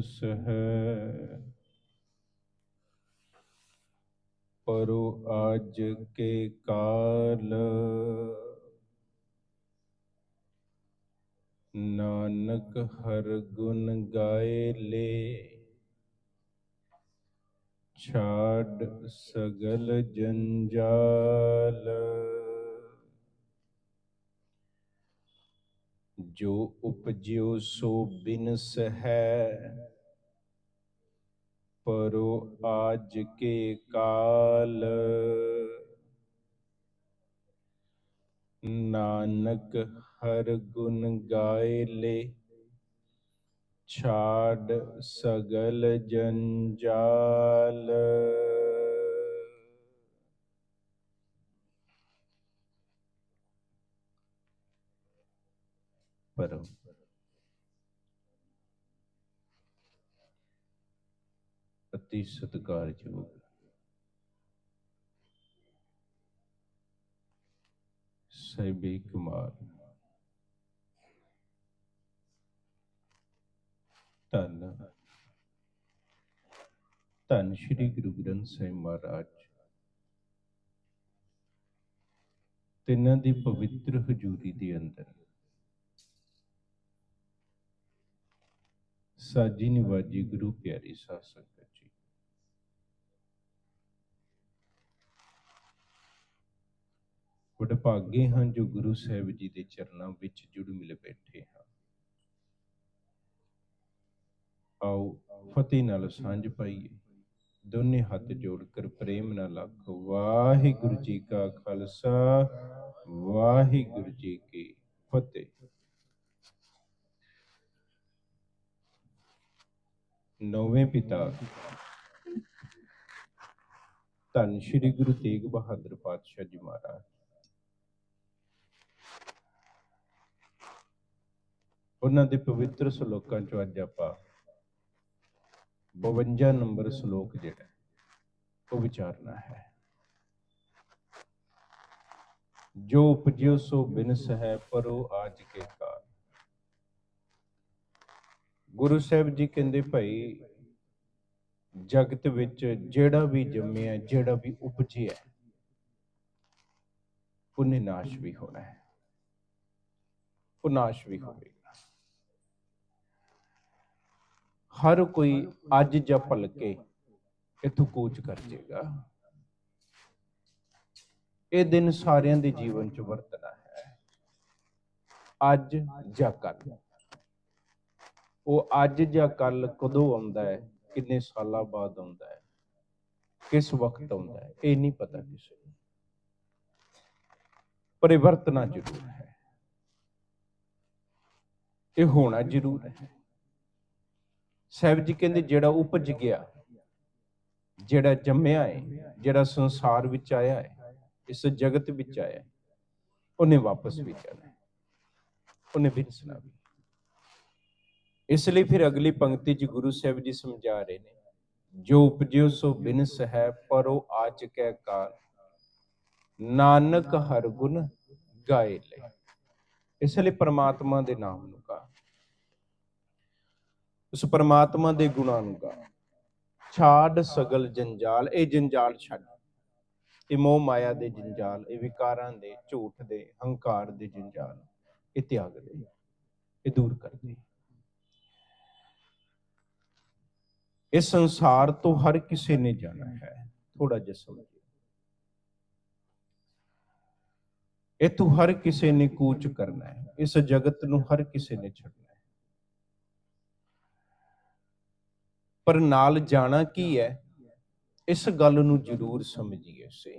ਸੋ ਬਿਨਸ ਪਰੋ ਆਜ ਕੇ ਕਾਲ। ਨਾਨਕ ਹਰ ਗੁਣ ਗਾਏ ਲੇ। ਛਾੜ ਸਗਲ ਜੰਜਾਲ। ਜੋ ਉਪਜਿਓ ਸੋ ਬਿਨਸ ਹੈ ਪਰੋ ਆਜ ਕੇ ਕਾਲ। ਨਾਨਕ ਹਰ ਗੁਣ ਗਾਏ ਲੇ। ਛਾੜ ਸਗਲ ਜੰਜਾਲ। ਪਰਮ ਅਤੀ ਸਤਿਕਾਰਯੋਗ ਸਹਿਬੀ ਕੁਮਾਰ, ਧੰਨ। ਧੰਨ ਸ਼੍ਰੀ ਗੁਰੂ ਗ੍ਰੰਥ ਸਾਹਿਬ ਮਹਾਰਾਜ। ਤਿੰਨਾਂ ਦੀ ਪਵਿੱਤਰ ਹਜ਼ੂਰੀ ਦੇ ਅੰਦਰ ਸਾਜੀ ਨਿਵਾਜੀ ਗੁਰੂ ਪਿਆਰੀ ਸਾਧ ਸੰਗਤ ਜੀ। ਬੜੇ ਭਾਗੇ ਹਨ ਜੋ ਗੁਰੂ ਸਾਹਿਬ ਜੀ ਦੇ ਚਰਨਾਂ ਵਿੱਚ ਜੁੜ ਮਿਲ ਬੈਠੇ ਹਾਂ। ਆਓ ਫਤਿਹ ਨਾਲ ਸਾਂਝ ਪਾਈਏ। ਦੋਨੇ ਹੱਥ ਜੋੜ ਕਰ ਪ੍ਰੇਮ ਨਾਲ ਆਖੋ, ਵਾਹਿਗੁਰੂ ਜੀ ਕਾ ਖਾਲਸਾ, ਵਾਹਿਗੁਰੂ ਜੀ ਕੀ ਫਤਿਹ। ਨੌਵੇਂ ਪਿਤਾ ਧੰਨ ਸ਼੍ਰੀ ਗੁਰੂ ਤੇਗ ਬਹਾਦਰ ਪਾਤਸ਼ਾਹ ਜੀ ਮਹਾਰਾਜ। ਉਹਨਾਂ ਦੇ ਪਵਿੱਤਰ ਸ਼ਲੋਕਾਂ ਚੋਂ ਅੱਜ ਆਪਾਂ 52 ਨੰਬਰ ਸ਼ਲੋਕ ਜਿਹੜਾ ਉਹ ਵਿਚਾਰਨਾ ਹੈ। ਜੋ ਉਪਜਿਓ ਸੋ ਬਿਨਸ ਹੈ, ਪਰੋ ਆਜ ਕੇ ਕਾਲ। ਗੁਰੂ ਸਾਹਿਬ ਜੀ ਕਹਿੰਦੇ ਭਾਈ, ਜਗਤ ਵਿੱਚ ਜਿਹੜਾ ਵੀ ਜੰਮਿਆ, ਜਿਹੜਾ ਵੀ ਉਪਜਿਆ ਉਹਨੇ ਨਾਸ਼ ਵੀ ਹੋਣਾ ਹੈ। ਉਹ ਨਾਸ਼ ਵੀ ਹੋਵੇਗਾ। ਹਰ ਕੋਈ ਅੱਜ ਜਾਂ ਭਲਕੇ ਇਥੋਂ ਕੂਚ ਕਰ ਜਾਏਗਾ ਇਹ ਦਿਨ ਸਾਰਿਆਂ ਦੇ ਜੀਵਨ 'ਚ ਵਰਤਣਾ ਹੈ। ਅੱਜ ਜਾਂ ਕੱਲ ਉਹ ਅੱਜ ਜਾਂ ਕੱਲ ਕਦੋਂ ਆਉਂਦਾ ਹੈ? ਕਿੰਨੇ ਸਾਲਾਂ ਬਾਅਦ ਆਉਂਦਾ ਹੈ? ਕਿਸ ਵਕਤ ਆਉਂਦਾ ਹੈ? ਇਹ ਨਹੀਂ ਪਤਾ ਕਿਸੇ ਨੂੰ। ਪਰਿਵਰਤਨਾ ਜ਼ਰੂਰ ਹੈ। ਇਹ ਹੋਣਾ ਜ਼ਰੂਰ ਹੈ। ਸਾਹਿਬ ਜੀ ਕਹਿੰਦੇ ਜਿਹੜਾ ਉਪਜ ਗਿਆ, ਜਿਹੜਾ ਜੰਮਿਆ ਹੈ, ਜਿਹੜਾ ਸੰਸਾਰ ਵਿੱਚ ਆਇਆ ਹੈ, ਇਸ ਜਗਤ ਵਿੱਚ ਆਇਆ ਉਹਨੇ ਵਾਪਸ ਵੀ ਜਾਣਾ ਹੈ। ਉਹਨੇ ਵਿਰਸਣਾ ਵੀ। ਇਸ ਲਈ ਫਿਰ ਅਗਲੀ ਪੰਕਤੀ 'ਚ ਗੁਰੂ ਸਾਹਿਬ ਜੀ ਸਮਝਾ ਰਹੇ ਨੇ, ਜੋ ਉਪਜਿਓ ਸੋ ਬਿਨਸ ਹੈ ਪਰੋ ਆਚ ਕੈ ਕਾਲ ਨਾਨਕ ਹਰ ਗੁਣ ਗਾਏ ਲੈ। ਇਸ ਲਈ ਪ੍ਰਮਾਤਮਾ ਦੇ ਨਾਮ ਨੂੰ ਗਾ। ਉਸ ਪ੍ਰਮਾਤਮਾ ਦੇ ਗੁਣਾਂ ਨੂੰ ਗਾ। ਛਾੜ ਸਗਲ ਜੰਜਾਲ, ਇਹ ਜੰਜਾਲ ਛੱਡ। ਇਹ ਮੋਹ ਮਾਇਆ ਦੇ ਜੰਜਾਲ, ਇਹ ਵਿਕਾਰਾਂ ਦੇ, ਝੂਠ ਦੇ, ਹੰਕਾਰ ਦੇ ਜੰਜਾਲ, ਇਹ ਤਿਆਗ ਦੇ, ਇਹ ਦੂਰ ਕਰ ਦੇ। ਇਸ ਸੰਸਾਰ ਤੋਂ ਹਰ ਕਿਸੇ ਨੇ ਜਾਣਾ ਹੈ। ਥੋੜਾ ਜਿਹਾ ਸਮਝੋ। ਇਥੋਂ ਹਰ ਕਿਸੇ ਨੇ ਕੂਚ ਕਰਨਾ ਹੈ। ਇਸ ਜਗਤ ਨੂੰ ਹਰ ਕਿਸੇ ਨੇ ਛੱਡਣਾ ਹੈ। ਪਰ ਨਾਲ ਜਾਣਾ ਕੀ ਹੈ? ਇਸ ਗੱਲ ਨੂੰ ਜ਼ਰੂਰ ਸਮਝੀਏ ਸੇ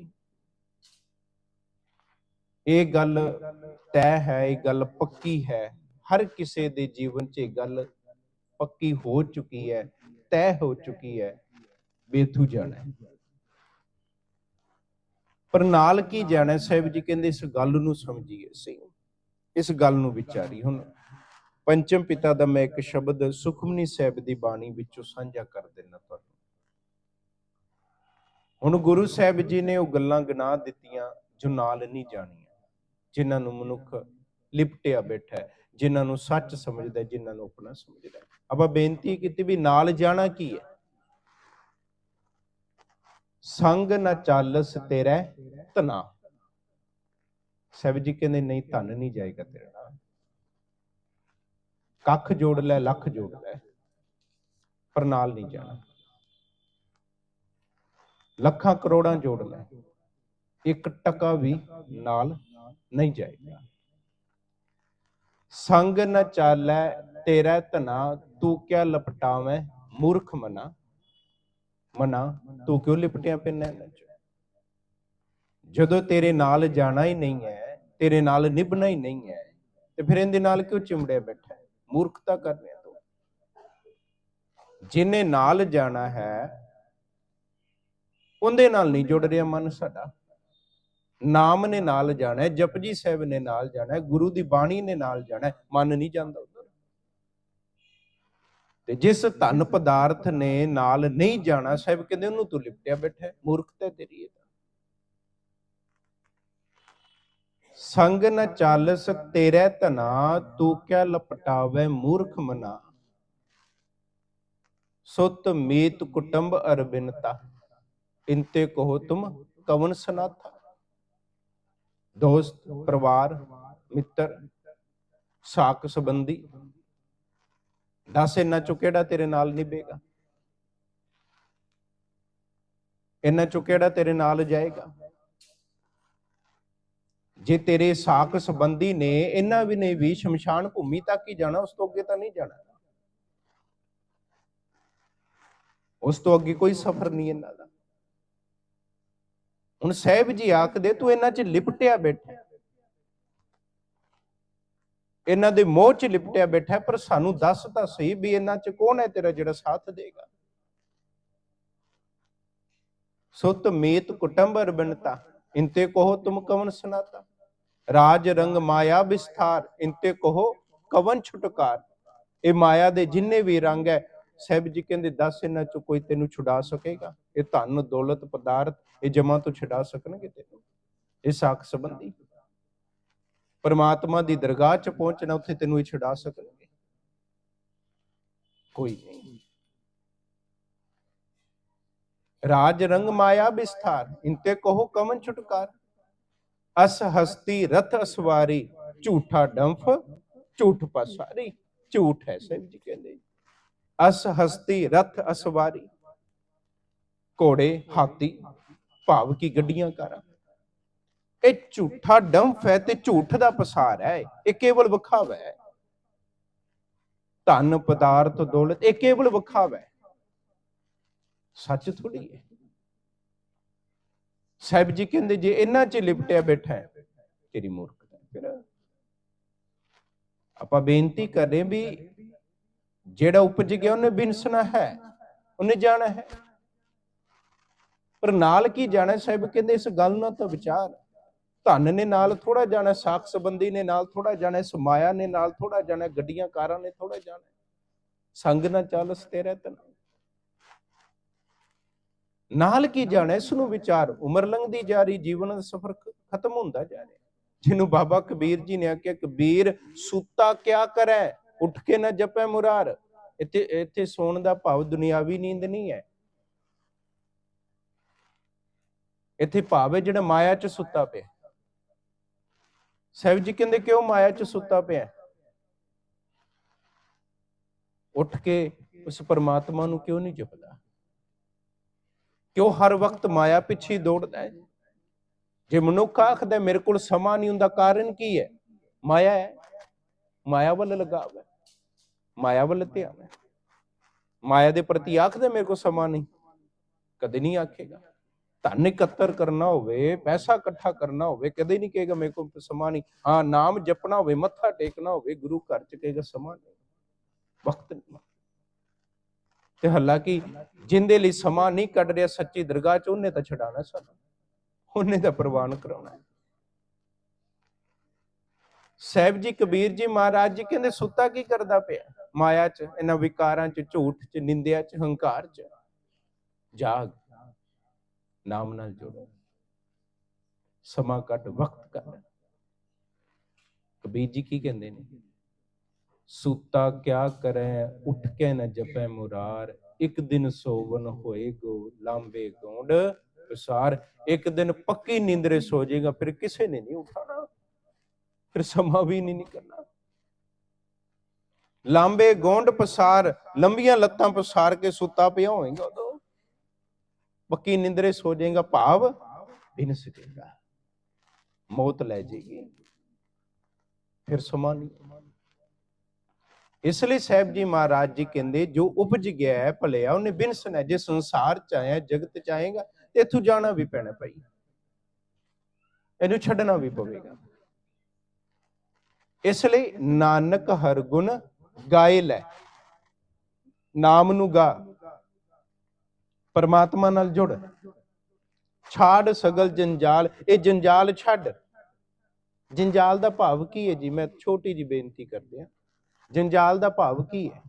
ਇਹ ਗੱਲ ਤੈਅ ਹੈ, ਇਹ ਗੱਲ ਪੱਕੀ ਹੈ। ਹਰ ਕਿਸੇ ਦੇ ਜੀਵਨ 'ਚ ਇਹ ਗੱਲ ਪੱਕੀ ਹੋ ਚੁੱਕੀ ਹੈ। ਤੈਅ ਹੋ ਚੁੱਕੀ ਹੈ ਬੇਥੂ ਜਾਣਾ ਪਰ ਨਾਲ ਕੀ ਜਾਣਾ ਸਾਹਿਬ ਜੀ ਕਹਿੰਦੇ ਇਸ ਗੱਲ ਨੂੰ ਸਮਝੀਏ ਸੀ ਇਸ ਗੱਲ ਨੂੰ ਵਿਚਾਰੀ ਹੁਣ। ਪੰਚਮ ਪਿਤਾ ਦਾ ਮੈਂ ਇੱਕ ਸ਼ਬਦ ਸੁਖਮਨੀ ਸਾਹਿਬ ਦੀ ਬਾਣੀ ਵਿੱਚੋਂ ਸਾਂਝਾ ਕਰ ਦਿੰਦਾ ਤੁਹਾਨੂੰ। ਹੁਣ ਗੁਰੂ ਸਾਹਿਬ ਜੀ ਨੇ ਉਹ ਗੱਲਾਂ ਗਿਣਾ ਦਿੱਤੀਆਂ ਜੋ ਨਾਲ ਨਹੀਂ ਜਾਣੀਆਂ, ਜਿਨ੍ਹਾਂ ਨੂੰ ਮਨੁੱਖ ਲਿਪਟਿਆ ਬੈਠਾ ਹੈ। ਜਿਨ੍ਹਾਂ ਨੂੰ ਸੱਚ ਸਮਝਦਾ ਹੈ, ਜਿਨ੍ਹਾਂ ਨੂੰ ਆਪਣਾ ਸਮਝਦਾ ਆਪਾਂ ਬੇਨਤੀ ਕੀਤੀ ਵੀ ਨਾਲ ਜਾਣਾ ਕੀ ਹੈ? ਸੰਗ ਨਾ ਚਾਲਸ ਤੇਰਾ ਧਨਾ ਸਾਹਿਬ ਜੀ ਕਹਿੰਦੇ ਨਹੀਂ ਧਨ ਨਹੀਂ ਜਾਏਗਾ ਤੇਰੇ ਨਾਲ। ਕੱਖ ਜੋੜ ਲੈ ਲੱਖ ਜੋੜ ਲੈ ਪਰ ਨਾਲ ਨਹੀਂ ਜਾਣਾ। ਲੱਖਾਂ ਕਰੋੜਾਂ ਜੋੜ ਲੈ ਇੱਕ ਟਕਾ ਵੀ ਨਾਲ ਨਹੀਂ ਜਾਏਗਾ। ਸੰਗ ਨ ਚਾਲੈ ਤੇਰਾ ਧਨਾ, ਤੂੰ ਕਿਆ ਲਪਟਾਵੇਂ ਮੂਰਖ ਮਨਾ? ਮਨਾ, ਤੂੰ ਕਿਉਂ ਲਿਪਟਿਆ ਪੈਣਾ ਇਹਨਾਂ ਚ ਜਦੋਂ ਤੇਰੇ ਨਾਲ ਜਾਣਾ ਹੀ ਨਹੀਂ ਹੈ ਤੇਰੇ ਨਾਲ ਨਿਭਣਾ ਹੀ ਨਹੀਂ ਹੈ ਤੇ ਫਿਰ ਇਹਦੇ ਨਾਲ ਕਿਉਂ ਚਿਮੜਿਆ ਬੈਠਾ ਹੈ? ਮੂਰਖਤਾ ਕਰ ਰਿਹਾ ਤੂੰ। ਜਿਨੇ ਨਾਲ ਜਾਣਾ ਹੈ, ਉਹਦੇ ਨਾਲ ਨਹੀਂ ਜੁੜ ਰਿਹਾ ਮਨ ਸਾਡਾ। ਨਾਮ ਨੇ ਨਾਲ ਜਾਣਾ ਹੈ, ਜਪਜੀ ਸਾਹਿਬ ਨੇ ਨਾਲ ਜਾਣਾ ਹੈ, ਗੁਰੂ ਦੀ ਬਾਣੀ ਨੇ ਨਾਲ ਜਾਣਾ ਹੈ, ਮਨ ਨਹੀਂ ਜਾਂਦਾ ਉਧਰ। ਤੇ ਜਿਸ ਧਨ ਪਦਾਰਥ ਨੇ ਨਾਲ ਨਹੀਂ ਜਾਣਾ, ਸਾਹਿਬ ਕਹਿੰਦੇ ਉਹਨੂੰ ਤੂੰ ਲਿਪਟਿਆ ਬੈਠਾ ਮੂਰਖਤਾ ਤੇਰੀ ਹੈ ਸੰਗ ਨ ਚਾਲਸ ਤੇਰੇ ਧਨਾ, ਤੂੰ ਕਿਆ ਲਪਟਾਵੇ ਮੂਰਖ ਮਨਾ। ਸੁਤ ਮੀਤ ਕੁਟੰਬ ਅਰਬਿਨਤਾ ਇੰਤੇ ਕਹੋ ਤੁਮ ਕਵਨ ਸਨਾਥਾ। ਦੋਸਤ, ਪਰਿਵਾਰ, ਮਿੱਤਰ, ਸਾਕ ਸੰਬੰਧੀ। ਦੱਸ ਇਹਨਾਂ ਚੋਂ ਕਿਹੜਾ ਤੇਰੇ ਨਾਲ ਨਿਭੇਗਾ? ਇਹਨਾਂ ਚੋਂ ਕਿਹੜਾ ਤੇਰੇ ਨਾਲ ਜਾਏਗਾ? ਜੇ ਤੇਰੇ ਸਾਕ ਸੰਬੰਧੀ ਨੇ, ਇਹਨਾਂ ਵੀ ਨੇ ਵੀ ਸ਼ਮਸ਼ਾਨ ਭੂਮੀ ਤੱਕ ਹੀ ਜਾਣਾ, ਉਸ ਤੋਂ ਅੱਗੇ ਤਾਂ ਨਹੀਂ ਜਾਣਾ। ਉਸ ਤੋਂ ਅੱਗੇ ਕੋਈ ਸਫ਼ਰ ਨਹੀਂ ਇਹਨਾਂ ਦਾ। ਹੁਣ ਸਾਹਿਬ ਜੀ ਆਖਦੇ, ਤੂੰ ਇਹਨਾਂ 'ਚ ਲਿਪਟਿਆ ਬੈਠਾ। ਇਹਨਾਂ ਦੇ ਮੋਹ 'ਚ ਲਿਪਟਿਆ ਬੈਠਾ, ਪਰ ਸਾਨੂੰ ਦੱਸ ਤਾਂ ਸਹੀ ਵੀ ਇਹਨਾਂ 'ਚ ਕੌਣ ਹੈ ਤੇਰਾ ਜਿਹੜਾ ਸਾਥ ਦੇਗਾ। ਸੁਤ ਮੀਤ ਕੁਟੰਬਰ ਬਿਨਤਾ, ਇੰਤੇ ਕਹੋ ਤੁਮ ਕਵਨ ਸਨਾਤਾ। ਰਾਜ ਰੰਗ ਮਾਇਆ ਵਿਸਥਾਰ, ਇੰਤੇ ਕਹੋ ਕਵਨ ਛੁਟਕਾਰ। ਇਹ ਮਾਇਆ ਦੇ ਜਿੰਨੇ ਵੀ ਰੰਗ ਹੈ ਸਾਹਿਬ ਜੀ ਕਹਿੰਦੇ, ਦੱਸ ਇਹਨਾਂ ਚੋਂ ਕੋਈ ਤੈਨੂੰ ਛੁਡਾ ਸਕੇਗਾ? ਇਹ ਧਨ, ਦੌਲਤ, ਪਦਾਰਥ, ਇਹ ਜਮਾ ਤੋਂ ਛੁਡਾ ਸਕਣਗੇ ਤੈਨੂੰ। ਇਹ ਸਾਖ ਸੰਬੰਧੀ। ਪਰਮਾਤਮਾ ਦੀ ਦਰਗਾਹ 'ਚ ਪਹੁੰਚਣਾ, ਉੱਥੇ ਤੈਨੂੰ ਇਹ ਛੁਡਾ ਸਕਣਗੇ। ਕੋਈ ਨਹੀਂ। ਰਾਜ ਰੰਗ ਮਾਇਆ ਵਿਸਥਾਰ ਇੰਤੇ ਕਹੋ ਕਮਨ ਛੁਟਕਾਰ। ਅਸ ਹਸਤੀ ਰਥ ਅਸਵਾਰੀ, ਝੂਠਾ ਡੰਫ, ਝੂਠ ਪਸਾਰੀ। ਝੂਠ ਹੈ ਸਾਹਿਬ ਜੀ ਕਹਿੰਦੇ। ਅਸ ਹਸਤੀ ਰਥ ਅਸਵਾਰੀ, ਘੋੜੇ ਹਾਥੀ ਭਾਵ ਕੀ ਗੱਡੀਆਂ ਕਾਰਾਂ। ਇਹ ਝੂਠਾ ਡੰਫ ਹੈ ਤੇ ਝੂਠ ਦਾ ਪਸਾਰ ਹੈ, ਇਹ ਕੇਵਲ ਵਿਖਾਵਾ ਹੈ। ਧਨ, ਪਦਾਰਥ, ਦੌਲਤ, ਇਹ ਕੇਵਲ ਵਿਖਾਵਾ ਹੈ। ਸੱਚ ਥੋੜੀ ਹੈ। ਸਾਹਿਬ ਜੀ ਕਹਿੰਦੇ, ਜੇ ਇਹਨਾਂ 'ਚ ਲਿਪਟਿਆ ਬੈਠਾ ਹੈ, ਤੇਰੀ ਮੂਰਖਤਾ ਫਿਰ ਆਪਾਂ ਬੇਨਤੀ ਕਰ ਰਹੇ ਵੀ ਜਿਹੜਾ ਉਪਜ ਗਿਆ ਉਹਨੇ ਬਿਨਸਣਾ ਹੈ, ਉਹਨੇ ਜਾਣਾ ਹੈ। ਪਰ ਨਾਲ ਕੀ ਜਾਣਾ ਸਾਹਿਬ ਕਹਿੰਦੇ ਇਸ ਗੱਲ ਨਾਲ ਤਾਂ ਵਿਚਾਰ ਧਨ ਨੇ ਨਾਲ ਥੋੜਾ ਜਾਣਾ, ਸਾਖ ਸੰਬੰਧੀ ਨੇ ਨਾਲ ਥੋੜਾ ਜਾਣਾ ਸਮਾਇਆ ਨੇ ਨਾਲ ਥੋੜਾ ਜਾਣਾ ਗੱਡੀਆਂ, ਕਾਰਾਂ ਨੇ ਥੋੜਾ ਜਾਣਾ ਸੰਗ ਨਾ ਚਾਲਸ ਤੇਰੇ ਤਨ ਨਾਲ ਕੀ ਜਾਣਾ ਇਸ ਨੂੰ ਵਿਚਾਰ, ਉਮਰ ਲੰਘਦੀ ਜਾ ਰਹੀ, ਜੀਵਨ ਦਾ ਸਫ਼ਰ ਖਤਮ ਹੁੰਦਾ ਜਾ ਰਿਹਾ ਜਿਹਨੂੰ ਬਾਬਾ ਕਬੀਰ ਜੀ ਨੇ ਆਖਿਆ, ਕਬੀਰ, ਸੂਤਾ ਕਿਆ ਕਰੈ? ਉੱਠ ਕੇ ਨਾ ਜਪੈ ਮੁਰਾਰ। ਇੱਥੇ ਇੱਥੇ ਸੌਣ ਦਾ ਭਾਵ ਦੁਨਿਆਵੀ ਨੀਂਦ ਨਹੀਂ ਹੈ। ਇੱਥੇ ਭਾਵ ਹੈ ਜਿਹੜਾ ਮਾਇਆ 'ਚ ਸੁੱਤਾ ਪਿਆ। ਸਾਹਿਬ ਜੀ ਕਹਿੰਦੇ ਕਿਉਂ ਮਾਇਆ 'ਚ ਸੁੱਤਾ ਪਿਆ? ਉੱਠ ਕੇ ਉਸ ਪਰਮਾਤਮਾ ਨੂੰ ਕਿਉਂ ਨਹੀਂ ਜਪਦਾ? ਕਿਉਂ ਹਰ ਵਕਤ ਮਾਇਆ ਪਿੱਛੇ ਦੌੜਦਾ ਹੈ? ਜੇ ਮਨੁੱਖ ਆਖਦਾ ਮੇਰੇ ਕੋਲ ਸਮਾਂ ਨਹੀਂ ਹੁੰਦਾ, ਕਾਰਨ ਕੀ ਹੈ? ਮਾਇਆ ਹੈ। ਮਾਇਆ ਵੱਲ ਲਗਾਵ ਹੈ। ਮਾਇਆ ਵੱਲ ਧਿਆਨ ਹੈ। ਮਾਇਆ ਦੇ ਪ੍ਰਤੀ ਆਖਦੇ ਮੇਰੇ ਕੋਲ ਸਮਾਂ ਨਹੀਂ। ਕਦੇ ਨਹੀਂ ਆਖੇਗਾ। ਧਨ ਇਕੱਤਰ ਕਰਨਾ ਹੋਵੇ, ਪੈਸਾ ਇਕੱਠਾ ਕਰਨਾ ਹੋਵੇ, ਕਦੇ ਨਹੀਂ ਕਹੇਗਾ ਮੇਰੇ ਕੋਲ ਸਮਾਂ ਨਹੀਂ। ਹਾਂ, ਨਾਮ ਜਪਣਾ ਹੋਵੇ, ਮੱਥਾ ਟੇਕਣਾ ਹੋਵੇ, ਗੁਰੂ ਘਰ ਚ ਕਹੇਗਾ ਸਮਾਂ ਨਹੀਂ। ਵਕਤ ਨਹੀਂ। ਤੇ ਹਾਲਾਂਕਿ ਜਿੰਦੇ ਲਈ ਸਮਾਂ ਨਹੀਂ ਕੱਢ ਰਿਹਾ ਸੱਚੀ ਦਰਗਾਹ ਚ, ਉਹਨੇ ਤਾਂ ਛਡਾਣਾ ਸਾਨੂੰ। ਉਹਨੇ ਤਾਂ ਪ੍ਰਵਾਨ ਕਰਾਉਣਾ। ਸਾਹਿਬ ਜੀ, ਕਬੀਰ ਜੀ ਮਹਾਰਾਜ ਜੀ ਕਹਿੰਦੇ ਸੁੱਤਾ ਕੀ ਕਰਦਾ ਪਿਆ? ਮਾਇਆ ਚ, ਇਹਨਾਂ ਵਿਕਾਰਾਂ ਚ, ਝੂਠ ਚ, ਨਿੰਦਿਆ ਚ, ਹੰਕਾਰ ਚ। ਜਾਗ, ਨਾਮ ਨਾਲ ਜੁੜੋ। ਸਮਾਂ ਕੱਢ, ਵਕਤ ਕੱਢ। ਕਬੀਰ ਜੀ ਕੀ ਕਹਿੰਦੇ ਨੇ? ਸੁੱਤਾ ਕਿਆ ਕਰੇ ਉੱਠ ਕੇ ਨ ਜਪੈ ਮੁਰਾਰ। ਇੱਕ ਦਿਨ ਸੋਵਨ ਹੋਏਗੋ ਲਾਂਬੇ ਗੋਂਡ। ਪਸਾਰ ਇੱਕ ਦਿਨ ਪੱਕੀ ਨੀਂਦਰੇ ਸੋ ਜਾਏਗਾ ਫਿਰ ਕਿਸੇ ਨੇ ਨਹੀਂ ਉਠਾਣਾ ਫਿਰ ਸਮਾਂ ਵੀ ਨਹੀਂ ਨਿਕਲਣਾ। ਲਾਂਬੇ ਗੋਂਡ ਪਸਾਰ, ਲੰਬੀਆਂ ਲੱਤਾਂ ਪਸਾਰ ਕੇ ਸੁੱਤਾ ਪਿਆ ਹੋਏਗਾ ਉਦੋਂ। ਪੱਕੀ ਨਿੰਦਰੇ ਸੋ ਜਾਏਗਾ, ਭਾਵ ਬਿਨ ਸਕੇਗਾ। ਮੌਤ ਲੈ ਜਾਏਗੀ ਫਿਰ ਸਮਾਂ ਨਹੀਂ। ਇਸ ਲਈ ਸਾਹਿਬ ਜੀ ਮਹਾਰਾਜ ਜੀ ਕਹਿੰਦੇ, ਜੋ ਉਪਜ ਗਿਆ ਹੈ, ਭਲਿਆ, ਉਹਨੇ ਬਿਨ ਹੈ ਜੇ ਸੰਸਾਰ ਚ ਆਇਆ, ਜਗਤ ਚ ਆਏਗਾ, ਤੇ ਇੱਥੋਂ ਜਾਣਾ ਵੀ ਪੈਣਾ ਭਾਈ। ਇਹਨੂੰ ਛੱਡਣਾ ਵੀ ਪਵੇਗਾ। ਇਸ ਲਈ ਨਾਨਕ ਹਰ ਗੁਣ ਗਾਏ ਲੈ। ਨਾਮ ਨੂੰ ਗਾ। ਪਰਮਾਤਮਾ ਨਾਲ ਜੁੜ। ਛਾੜ ਸਗਲ ਜੰਜਾਲ। ਇਹ ਜੰਜਾਲ ਛੱਡ। ਜੰਜਾਲ ਦਾ ਭਾਵ ਕੀ ਹੈ ਜੀ? ਮੈਂ ਛੋਟੀ ਜੀ ਬੇਨਤੀ ਕਰਦੇ ਆ ਜੰਜਾਲ ਦਾ ਭਾਵ ਕੀ ਹੈ?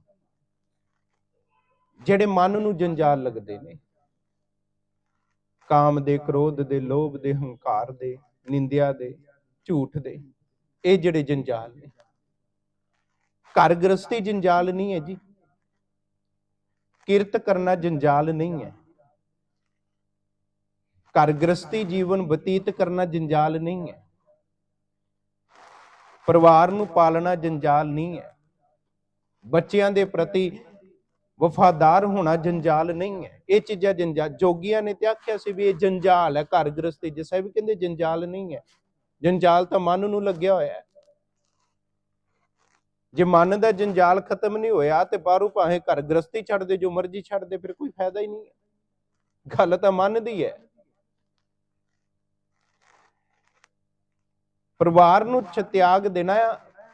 ਜਿਹੜੇ ਮਨ ਨੂੰ ਜੰਜਾਲ ਲੱਗਦੇ ਨੇ, ਕਾਮ ਦੇ ਕ੍ਰੋਧ ਦੇ, ਲੋਭ ਦੇ, ਹੰਕਾਰ ਦੇ, ਨਿੰਦਿਆ ਦੇ, ਝੂਠ ਦੇ ਇਹ ਜਿਹੜੇ ਜੰਜਾਲ ਨੇ। ਘਰ ਗ੍ਰਸਤੀ ਜੰਜਾਲ ਨਹੀਂ ਹੈ ਜੀ। ਕਿਰਤ ਕਰਨਾ ਜੰਜਾਲ ਨਹੀਂ ਹੈ। ਘਰ ਗ੍ਰਸਤੀ ਜੀਵਨ ਬਤੀਤ ਕਰਨਾ ਜੰਜਾਲ ਨਹੀਂ ਹੈ। ਪਰਿਵਾਰ ਨੂੰ ਪਾਲਣਾ ਜੰਜਾਲ ਨਹੀਂ ਹੈ। ਬੱਚਿਆਂ ਦੇ ਪ੍ਰਤੀ ਵਫਾਦਾਰ ਹੋਣਾ ਜੰਜਾਲ ਨਹੀਂ ਹੈ। ਇਹ ਚੀਜ਼ਾਂ ਜੰਜਾਲ ਜੋਗੀਆਂ ਨੇ ਤੇ ਆਖਿਆ ਸੀ ਵੀ ਇਹ ਜੰਜਾਲ ਹੈ ਘਰ ਗ੍ਰਸਤੀ ਜੇ ਸਾਹਿਬ ਕਹਿੰਦੇ ਜੰਜਾਲ ਨਹੀਂ ਹੈ। ਜੰਜਾਲ ਤਾਂ ਮਨ ਨੂੰ ਲੱਗਿਆ ਹੋਇਆ ਹੈ। ਜੇ ਮਨ ਦਾ ਜੰਜਾਲ ਖਤਮ ਨਹੀਂ ਹੋਇਆ ਤੇ ਬਾਹਰੋਂ ਭਾਵੇਂ ਘਰ ਗ੍ਰਸਤੀ ਛੱਡ ਦੇ, ਜੋ ਮਰਜ਼ੀ ਛੱਡ ਦੇ, ਫਿਰ ਕੋਈ ਫਾਇਦਾ ਹੀ ਨਹੀਂ ਹੈ। ਗੱਲ ਤਾਂ ਮਨ ਦੀ ਹੈ। ਪਰਿਵਾਰ ਨੂੰ ਛਤਿਆਗ ਤਿਆਗ ਦੇਣਾ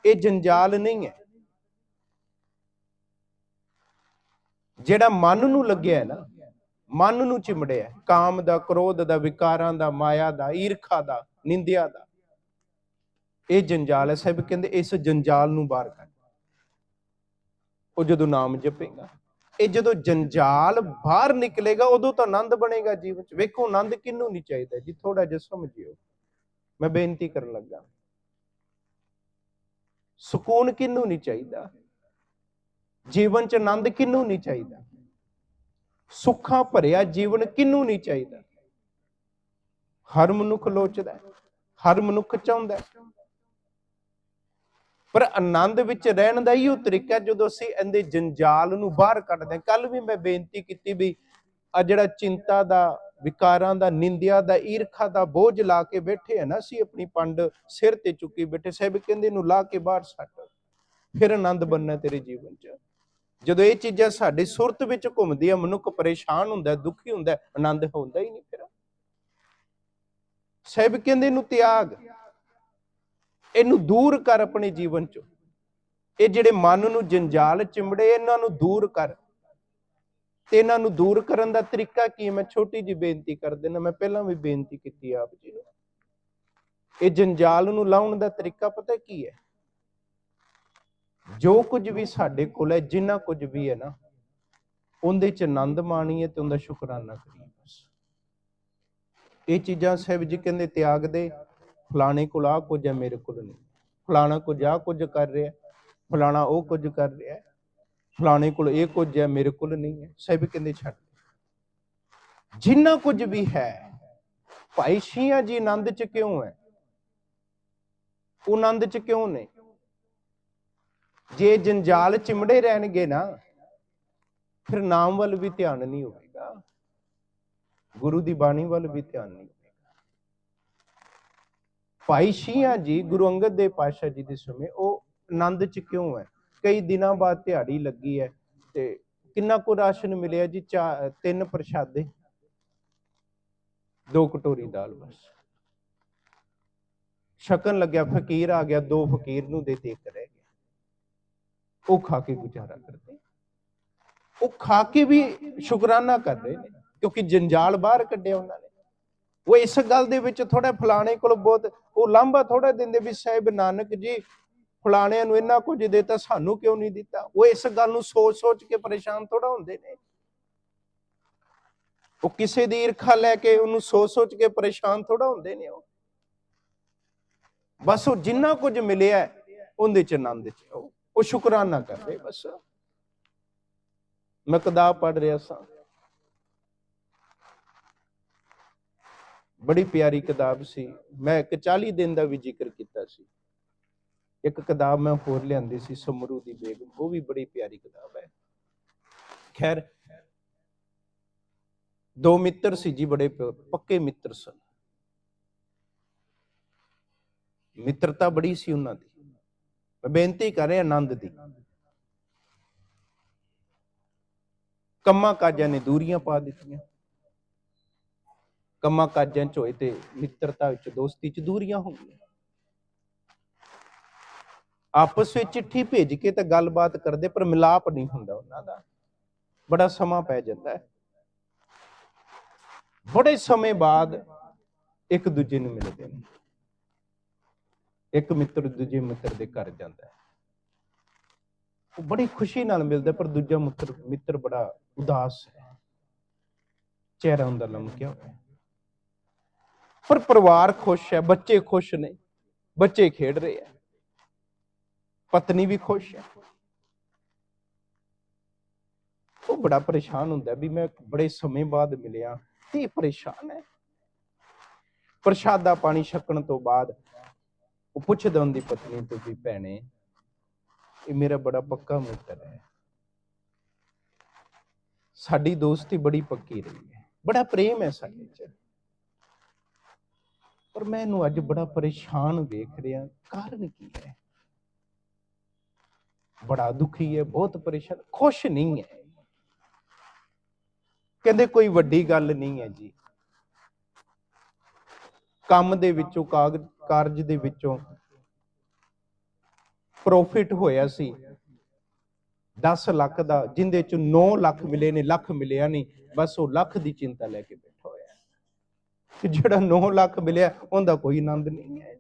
ਇਹ ਜੰਜਾਲ ਨਹੀਂ ਹੈ। ਜਿਹੜਾ ਮਨ ਨੂੰ ਲੱਗਿਆ ਨਾ, ਮਨ ਨੂੰ ਚਿਮੜਿਆ ਕਾਮ ਦਾ, ਕ੍ਰੋਧ ਦਾ, ਵਿਕਾਰਾਂ ਦਾ, ਮਾਇਆ ਦਾ, ਈਰਖਾ ਦਾ, ਨਿੰਦਿਆ ਦਾ। ਇਹ ਜੰਜਾਲ ਹੈ ਸਾਹਿਬ, ਕਹਿੰਦੇ ਇਸ ਜੰਜਾਲ ਨੂੰ ਬਾਹਰ ਕੱਢ। ਉਹ ਜਦੋਂ ਨਾਮ ਜਪੇਗਾ, ਇਹ ਜਦੋਂ ਜੰਜਾਲ ਬਾਹਰ ਨਿਕਲੇਗਾ, ਉਦੋਂ ਤਾਂ ਆਨੰਦ ਬਣੇਗਾ ਜੀਵਨ ਚ। ਵੇਖੋ, ਆਨੰਦ ਕਿੰਨੂੰ ਨਹੀਂ ਚਾਹੀਦਾ ਜੀ ਥੋੜਾ ਜਿਹਾ ਸਮਝਿਓ। ਮੈਂ ਬੇਨਤੀ ਕਰਨ ਲੱਗਾ। ਸਕੂਨ ਕਿੰਨੂੰ ਨਹੀਂ ਚਾਹੀਦਾ? ਜੀਵਨ ਚ ਆਨੰਦ ਕਿੰਨੂੰ ਨਹੀਂ ਚਾਹੀਦਾ? ਸੁੱਖਾਂ ਭਰਿਆ ਜੀਵਨ ਕਿੰਨੂੰ ਨਹੀਂ ਚਾਹੀਦਾ? ਹਰ ਮਨੁੱਖ ਲੋਚਦਾ ਹਰ ਮਨੁੱਖ ਚਾਹੁੰਦਾ ਪਰ ਆਨੰਦ ਵਿੱਚ ਰਹਿਣ ਦਾ ਹੀ ਉਹ ਤਰੀਕਾ ਜਦੋਂ ਅਸੀਂ ਇਹਦੇ ਜੰਜਾਲ ਨੂੰ ਬਾਹਰ ਕੱਢਦੇ ਹਾਂ। ਕੱਲ ਵੀ ਮੈਂ ਬੇਨਤੀ ਕੀਤੀ ਵੀ ਆ ਜਿਹੜਾ ਚਿੰਤਾ ਦਾ, ਵਿਕਾਰਾਂ ਦਾ, ਨਿੰਦਿਆ ਦਾ, ਈਰਖਾ ਦਾ ਬੋਝ ਲਾ ਕੇ ਬੈਠੇ ਆ ਨਾ ਅਸੀਂ ਆਪਣੀ ਪੰਡ ਸਿਰ ਤੇ ਚੁੱਕੀ ਬੈਠੇ, ਸਾਹਿਬ ਕਹਿੰਦੇ ਇਹਨੂੰ ਲਾ ਕੇ ਬਾਹਰ ਸੱਟ। ਫਿਰ ਆਨੰਦ ਬੰਨਣਾ ਤੇਰੇ ਜੀਵਨ 'ਚ। ਜਦੋਂ ਇਹ ਚੀਜ਼ਾਂ ਸਾਡੇ ਸੁਰਤ ਵਿੱਚ ਘੁੰਮਦੀਆਂ, ਮਨੁੱਖ ਪਰੇਸ਼ਾਨ ਹੁੰਦਾ, ਦੁਖੀ ਹੁੰਦਾ, ਆਨੰਦ ਹੁੰਦਾ ਹੀ ਨਹੀਂ ਫਿਰ। ਸਾਹਿਬ ਕਹਿੰਦੇ ਨੂੰ ਤਿਆਗ। ਇਹਨੂੰ ਦੂਰ ਕਰ ਆਪਣੇ ਜੀਵਨ ਚੋਂ। ਇਹ ਜਿਹੜੇ ਮਨ ਨੂੰ ਜੰਜਾਲ ਚਿਮੜੇ ਇਹਨਾਂ ਨੂੰ ਦੂਰ ਕਰ। ਤੇ ਇਹਨਾਂ ਨੂੰ ਦੂਰ ਕਰਨ ਦਾ ਤਰੀਕਾ ਕੀ ਹੈ? ਮੈਂ ਛੋਟੀ ਜੀ ਬੇਨਤੀ ਕਰ ਦੇਣਾ ਮੈਂ ਪਹਿਲਾਂ ਵੀ ਬੇਨਤੀ ਕੀਤੀ ਆਪ ਜੀ ਨੂੰ। ਇਹ ਜੰਜਾਲ ਨੂੰ ਲਾਉਣ ਦਾ ਤਰੀਕਾ ਪਤਾ ਕੀ ਹੈ? ਜੋ ਕੁਝ ਵੀ ਸਾਡੇ ਕੋਲ ਹੈ, ਜਿੰਨਾ ਕੁਝ ਵੀ ਹੈ ਨਾ, ਉਹਦੇ ਚ ਆਨੰਦ ਮਾਣੀਏ ਤੇ ਉਹਦਾ ਸ਼ੁਕਰਾਨਾ ਕਰੀਏ ਇਹ ਚੀਜ਼ਾਂ ਸਾਹਿਬ ਜੀ ਕਹਿੰਦੇ ਤਿਆਗ ਦੇ। ਫਲਾਣੇ ਕੋਲ ਆ ਕੁਝ ਹੈ ਮੇਰੇ ਕੋਲ ਨਹੀਂ। ਫਲਾਣਾ ਕੁਝ ਆ ਕੁਝ ਕਰ ਰਿਹਾ। ਫਲਾਣਾ ਉਹ ਕੁਝ ਕਰ ਰਿਹਾ। ਫਲਾਣੇ ਕੋਲ ਇਹ ਕੁਝ ਹੈ ਮੇਰੇ ਕੋਲ ਨਹੀਂ ਹੈ। ਸਭ ਕਹਿੰਦੇ ਛੱਡ ਜਿੰਨਾ ਕੁਝ ਵੀ ਹੈ, ਭਾਈ ਸ਼ੀਆਂ ਜੀ ਆਨੰਦ ਚ ਕਿਉਂ ਹੈ? ਉਹ ਆਨੰਦ ਚ ਕਿਉਂ ਨੇ? ਜੇ ਜੰਜਾਲ ਚਿਮੜੇ ਰਹਿਣਗੇ ਨਾ, ਫਿਰ ਨਾਮ ਵੱਲ ਵੀ ਧਿਆਨ ਨਹੀਂ ਹੋਵੇਗਾ। ਗੁਰੂ ਦੀ ਬਾਣੀ ਵੱਲ ਵੀ ਧਿਆਨ ਨਹੀਂ ਭਾਈ ਸ਼ੀਆਂ ਜੀ, ਗੁਰੂ ਅੰਗਦ ਦੇਵ ਪਾਤਸ਼ਾਹ ਜੀ ਦੇ ਸਮੇਂ ਉਹ ਆਨੰਦ ਚ ਕਿਉਂ ਹੈ? ਕਈ ਦਿਨਾਂ ਬਾਅਦ ਦਿਹਾੜੀ ਲੱਗੀ ਹੈ ਤੇ ਕਿੰਨਾ ਕੁ ਰਾਸ਼ਨ ਮਿਲਿਆ ਜੀ? ਚਾ ਤਿੰਨ ਪ੍ਰਸ਼ਾਦੇ? ਦੋ ਕਟੋਰੀ ਦਾਲ ਬਸ। ਸ਼ਕਨ ਲੱਗਿਆ, ਫਕੀਰ ਆ ਗਿਆ, ਦੋ ਫਕੀਰ ਨੂੰ ਦੇ ਦੇ ਕੇ ਰਹਿ ਗਿਆ। ਉਹ ਖਾ ਕੇ ਗੁਜ਼ਾਰਾ ਕਰਦੇ। ਉਹ ਖਾ ਕੇ ਵੀ ਸ਼ੁਕਰਾਨਾ ਕਰ ਰਹੇ ਨੇ, ਕਿਉਂਕਿ ਜੰਜਾਲ ਬਾਹਰ ਕੱਢਿਆ ਉਹਨਾਂ ਨੇ। ਉਹ ਇਸ ਗੱਲ ਦੇ ਵਿੱਚ ਥੋੜਾ ਫਲਾਣੇ ਕੋਲ ਬਹੁਤ, ਉਹ ਲਾਂਭਾ ਥੋੜਾ ਦਿੰਦੇ ਵੀ ਸਾਹਿਬ ਨਾਨਕ ਜੀ ਫਲਾਣਿਆਂ ਨੂੰ ਇੰਨਾ ਕੁਝ ਦਿੱਤਾ, ਸਾਨੂੰ ਕਿਉਂ ਨਹੀਂ ਦਿੱਤਾ? ਉਹ ਇਸ ਗੱਲ ਨੂੰ ਸੋਚ-ਸੋਚ ਕੇ ਪਰੇਸ਼ਾਨ ਥੋੜਾ ਹੁੰਦੇ ਨੇ। ਉਹ ਕਿਸੇ ਦੀ ਈਰਖਾ ਲੈ ਕੇ ਉਹਨੂੰ ਸੋਚ-ਸੋਚ ਕੇ ਪਰੇਸ਼ਾਨ ਥੋੜਾ ਹੁੰਦੇ ਨੇ ਉਹ। ਬਸ ਉਹ ਜਿੰਨਾ ਕੁਝ ਮਿਲਿਆ, ਉਹਦੇ ਚ ਆਨੰਦ ਚ ਉਹ। ਉਹ ਸ਼ੁਕਰਾਨਾ ਕਰਦੇ ਬਸ। ਮੈਂ ਕਿਤਾਬ ਪੜ੍ਹ ਰਿਹਾ ਸਾਂ। ਬੜੀ ਪਿਆਰੀ ਕਿਤਾਬ ਸੀ। ਮੈਂ ਇੱਕ 40 ਦਿਨ ਦਾ ਵੀ ਜ਼ਿਕਰ ਕੀਤਾ ਸੀ। ਇੱਕ ਕਿਤਾਬ ਮੈਂ ਹੋਰ ਲਿਆਂਦੀ ਸੀ, ਸਮਰੂ ਦੀ ਬੇਗਮ ਉਹ ਵੀ ਬੜੀ ਪਿਆਰੀ ਕਿਤਾਬ ਹੈ। ਖੈਰ, ਦੋ ਮਿੱਤਰ ਸੀ ਜੀ, ਬੜੇ ਪੱਕੇ ਮਿੱਤਰ ਸਨ। ਮਿੱਤਰਤਾ ਬੜੀ ਸੀ ਉਹਨਾਂ ਦੀ। ਮੈਂ ਬੇਨਤੀ ਕਰ ਰਿਹਾ ਆਨੰਦ ਦੀ। ਕੰਮਾਂ ਕਾਜਾਂ ਨੇ ਦੂਰੀਆਂ ਪਾ ਦਿੱਤੀਆਂ। ਕੰਮਾਂ ਕਾਜਾਂ ਚ ਹੋਏ ਤੇ ਮਿੱਤਰਤਾ ਵਿੱਚ ਦੋਸਤੀ ਚ ਦੂਰੀਆਂ ਹੋ ਗਈਆਂ ਆਪਸ ਵਿੱਚ ਚਿੱਠੀ ਭੇਜ ਕੇ ਤਾਂ ਗੱਲਬਾਤ ਕਰਦੇ, ਪਰ ਮਿਲਾਪ ਨਹੀਂ ਹੁੰਦਾ ਉਹਨਾਂ ਦਾ। ਬੜਾ ਸਮਾਂ ਪੈ ਜਾਂਦਾ ਹੈ। ਬੜੇ ਸਮੇਂ ਬਾਅਦ ਇੱਕ ਦੂਜੇ ਨੂੰ ਮਿਲਦੇ ਨੇ। ਇੱਕ ਮਿੱਤਰ ਦੂਜੇ ਮਿੱਤਰ ਦੇ ਘਰ ਜਾਂਦਾ ਹੈ। ਉਹ ਬੜੀ ਖੁਸ਼ੀ ਨਾਲ ਮਿਲਦਾ, ਪਰ ਦੂਜਾ ਮਿੱਤਰ ਮਿੱਤਰ ਬੜਾ ਉਦਾਸ ਹੈ। ਚਿਹਰਾ ਹੁੰਦਾ ਲਮਕਿਆ ਹੋਇਆ ਪਰ ਪਰਿਵਾਰ ਖੁਸ਼ ਹੈ, ਬੱਚੇ ਖੁਸ਼ ਨੇ, ਬੱਚੇ ਖੇਡ ਰਹੇ ਹੈ, ਪਤਨੀ ਵੀ ਖੁਸ਼ ਹੈ। ਉਹ ਬੜਾ ਪਰੇਸ਼ਾਨ ਹੁੰਦਾ ਵੀ ਮੈਂ ਬੜੇ ਸਮੇਂ ਬਾਅਦ ਮਿਲਿਆ ਤੇ ਪਰੇਸ਼ਾਨ ਹੈ। ਪ੍ਰਸ਼ਾਦਾ ਪਾਣੀ ਛਕਣ ਤੋਂ ਬਾਅਦ ਉਹ ਪੁੱਛਦਾ ਹੁੰਦੀ ਪਤਨੀ ਤੋਂ ਵੀ, ਭੈਣੇ, ਇਹ ਮੇਰਾ ਬੜਾ ਪੱਕਾ ਮਿੱਤਰ ਹੈ। ਸਾਡੀ ਦੋਸਤੀ ਬੜੀ ਪੱਕੀ ਰਹੀ ਹੈ, ਬੜਾ ਪ੍ਰੇਮ ਹੈ ਸਾਡੇ 'ਚ। ਪਰ ਮੈਂ ਇਹਨੂੰ ਅੱਜ ਬੜਾ ਪਰੇਸ਼ਾਨ ਵੇਖ ਰਿਹਾ। ਕਾਰਨ ਕੀ ਹੈ? ਬੜਾ ਦੁਖੀ ਹੈ, ਬਹੁਤ ਪਰੇਸ਼ਾਨ, ਖੁਸ਼ ਨਹੀਂ ਹੈ। ਕਹਿੰਦੇ ਕੋਈ ਵੱਡੀ ਗੱਲ ਨਹੀਂ ਹੈ ਜੀ। ਕੰਮ ਦੇ ਵਿੱਚੋਂ ਕਾਗਜ਼ ਕਾਰਜ ਦੇ ਵਿੱਚੋਂ ਪ੍ਰੋਫਿਟ ਹੋਇਆ ਸੀ। 10 ਲੱਖ ਦਾ, ਜਿੰਦੇ ਚ 9 ਲੱਖ ਮਿਲੇ ਨੇ, ਲੱਖ ਮਿਲਿਆ ਨਹੀਂ, ਬਸ ਉਹ ਲੱਖ ਦੀ ਚਿੰਤਾ ਲੈ ਕੇ ਬੈਠਾ ਜਿਹੜਾ 9 ਲੱਖ ਮਿਲਿਆ, ਉਹਦਾ ਕੋਈ ਆਨੰਦ ਨਹੀਂ ਹੈ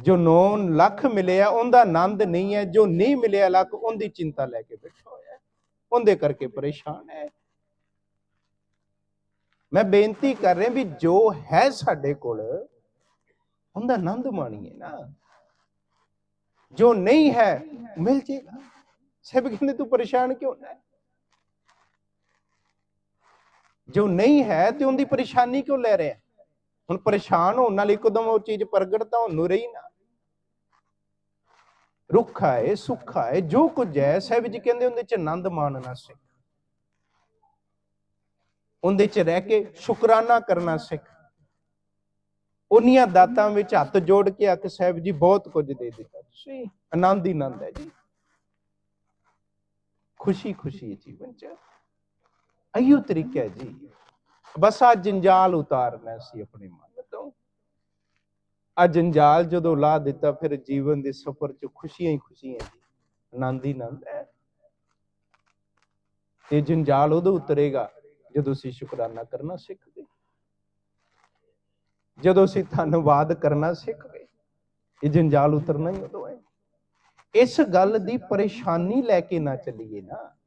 ਜੋ 9 ਲੱਖ ਮਿਲਿਆ, ਉਹਦਾ ਆਨੰਦ ਨਹੀਂ ਹੈ ਜੋ ਨਹੀਂ ਮਿਲਿਆ ਲੱਖ, ਉਹਦੀ ਚਿੰਤਾ ਲੈ ਕੇ ਬੈਠਾ ਹੋਇਆ। ਉਹਦੇ ਕਰਕੇ ਪਰੇਸ਼ਾਨ ਹੈ। ਮੈਂ ਬੇਨਤੀ ਕਰ ਰਿਹਾ ਵੀ ਜੋ ਹੈ ਸਾਡੇ ਕੋਲ, ਉਹਦਾ ਆਨੰਦ ਮਾਣੀਏ ਨਾ। ਜੋ ਨਹੀਂ ਹੈ, ਮਿਲ ਜੇਗਾ ਸਭ ਕਹਿੰਦੇ ਤੂੰ ਪਰੇਸ਼ਾਨ ਕਿਉਂ ਹੈ ਜੋ ਨਹੀਂ ਹੈ ਤੇ ਉਹਦੀ ਪਰੇਸ਼ਾਨੀ ਕਿਉਂ ਲੈ ਰਿਹਾ? ਹੁਣ ਪਰੇਸ਼ਾਨ ਹੋਣ ਨਾਲ ਇੱਕਦਮ ਉਹ ਚੀਜ਼ ਪ੍ਰਗਟ ਤਾਂ ਉਹਨੂੰ ਰਹੀ ਨਾ। ਰੁੱਖਾ ਹੈ ਸੁੱਖਾ ਹੈ ਜੋ ਕੁਝ ਹੈ, ਸਹਿਬ ਜੀ ਕਹਿੰਦੇ ਉਹਦੇ ਚ ਆਨੰਦ ਮਾਣਨਾ ਸਿੱਖ। ਉਹਦੇ ਚ ਰਹਿ ਕੇ ਸ਼ੁਕਰਾਨਾ ਕਰਨਾ ਸਿੱਖ। ਉਨੀਆਂ ਦਾਤਾਂ ਵਿੱਚ ਹੱਥ ਜੋੜ ਕੇ ਆਖ, ਸਾਹਿਬ ਜੀ ਬਹੁਤ ਕੁਝ ਦੇ ਦਿੱਤਾ। ਤੁਸੀਂ ਆਨੰਦ ਹੀ ਆਨੰਦ ਹੈ ਜੀ। ਖੁਸ਼ੀ ਖੁਸ਼ੀ ਜੀਵਨ ਚ। ਅਯੋ ਤਰੀਕਾ ਹੈ ਜੀ। ਬਸ ਆ ਜੰਜਾਲ ਉਤਾਰਨਾ ਸੀ ਆਪਣੇ ਮਨ ਤੋਂ। ਆ ਜੰਜਾਲ ਜਦੋਂ ਲਾ ਦਿੱਤਾ, ਫਿਰ ਜੀਵਨ ਦੇ ਸਫ਼ਰ ਚ ਖੁਸ਼ੀਆਂ ਹੀ ਖੁਸ਼ੀਆਂ ਜੀ। ਆਨੰਦ ਹੀ ਆਨੰਦ ਹੈ। ਇਹ ਜੰਜਾਲ ਉਦੋਂ ਉਤਰੇਗਾ ਜਦੋਂ ਅਸੀਂ ਸ਼ੁਕਰਾਨਾ ਕਰਨਾ ਸਿੱਖ ਗਏ ਜਦੋਂ ਅਸੀਂ ਧੰਨਵਾਦ ਕਰਨਾ ਸਿੱਖ ਗਏ ਇਹ ਜੰਜਾਲ ਉਤਰਨਾ ਹੀ ਉਦੋਂ ਹੈ। ਇਸ ਗੱਲ ਦੀ ਪਰੇਸ਼ਾਨੀ ਲੈ ਕੇ ਨਾ ਚੱਲੀਏ ਨਾ।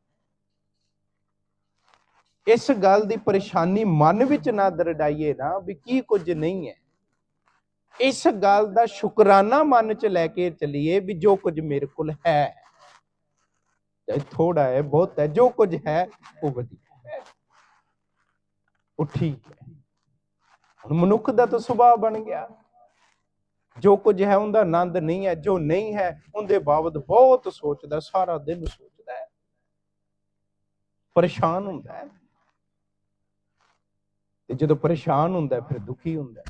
ਇਸ ਗੱਲ ਦੀ ਪਰੇਸ਼ਾਨੀ ਮਨ ਵਿੱਚ ਨਾ ਦਰੜਾਈਏ ਨਾ ਵੀ ਕੀ ਕੁਝ ਨਹੀਂ ਹੈ। ਇਸ ਗੱਲ ਦਾ ਸ਼ੁਕਰਾਨਾ ਮਨ 'ਚ ਲੈ ਕੇ ਚਲੀਏ ਵੀ ਜੋ ਕੁਝ ਮੇਰੇ ਕੋਲ ਹੈ ਥੋੜਾ ਹੈ, ਬਹੁਤ ਹੈ, ਜੋ ਕੁਝ ਹੈ, ਉਹ ਵਧੀਆ ਹੈ। ਉਹ ਠੀਕ ਹੈ। ਹੁਣ ਮਨੁੱਖ ਦਾ ਤਾਂ ਸੁਭਾਅ ਬਣ ਗਿਆ। ਜੋ ਕੁਝ ਹੈ ਉਹਦਾ ਆਨੰਦ ਨਹੀਂ ਹੈ, ਜੋ ਨਹੀਂ ਹੈ, ਉਹਦੇ ਬਾਬਤ ਬਹੁਤ ਸੋਚਦਾ, ਸਾਰਾ ਦਿਨ ਸੋਚਦਾ ਹੈ। ਪਰੇਸ਼ਾਨ ਹੁੰਦਾ ਹੈ। ਤੇ ਜਦੋਂ ਪਰੇਸ਼ਾਨ ਹੁੰਦਾ ਫਿਰ ਦੁਖੀ ਹੁੰਦਾ